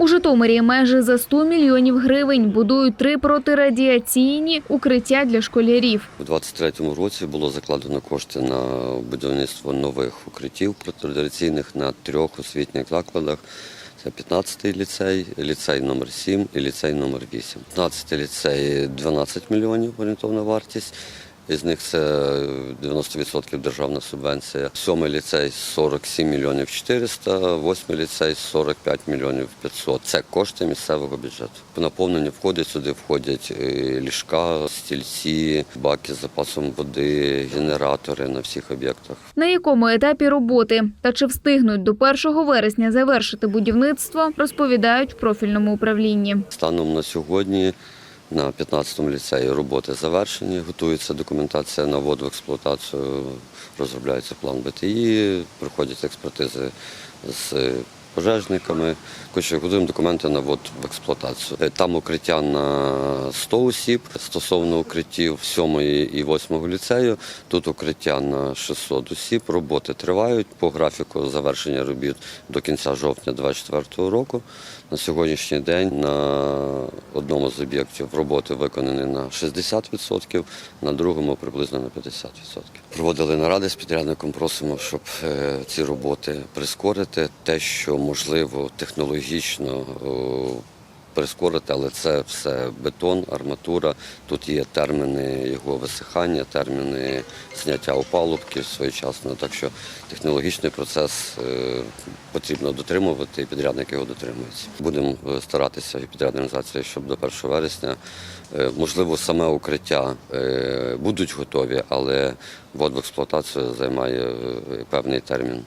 У Житомирі майже за 100 мільйонів гривень будують три протирадіаційні укриття для школярів. У 2023 році було закладено кошти на будівництво нових укриттів протирадіаційних на трьох освітніх закладах. Це 15-й ліцей, ліцей номер 7 і ліцей номер 8. 15-й ліцей 12 мільйонів орієнтовна вартість. Із них це 90% державна субвенція. Сьомий ліцей 47 мільйонів 400, восьмий ліцей 45 мільйонів 500. Це кошти місцевого бюджету. По наповненню входить сюди входять е, ліжка, стільці, баки з запасом води, генератори на всіх об'єктах. На якому етапі роботи та чи встигнуть до 1 вересня завершити будівництво, розповідають в профільному управлінні. Станом на сьогодні на 15-му ліцеї роботи завершені, готується документація на воду в експлуатацію, розробляється план БТІ, проходять експертизи з пожежниками. Коротше, готуємо документи на ввод в експлуатацію. Е, Там укриття на 100 осіб стосовно укриттів 7 і 8 ліцею. Тут укриття на 600 осіб. Роботи тривають по графіку завершення робіт до кінця жовтня 2024 року. На сьогоднішній день на одному з об'єктів роботи виконані на 60%, на другому приблизно на 50%. Проводили наради з підрядником, просимо, щоб е, ці роботи прискорити. Те, що можливо технологічно прискорити, але це все бетон, арматура. Тут є терміни його висихання, терміни зняття опалубки своєчасно. Так що технологічний процес е, потрібно дотримувати, і підрядник його дотримується. Будемо е, старатися і підрядна щоб до 1 вересня, е, можливо, саме укриття будуть готові, але ввод в експлуатацію займає певний термін.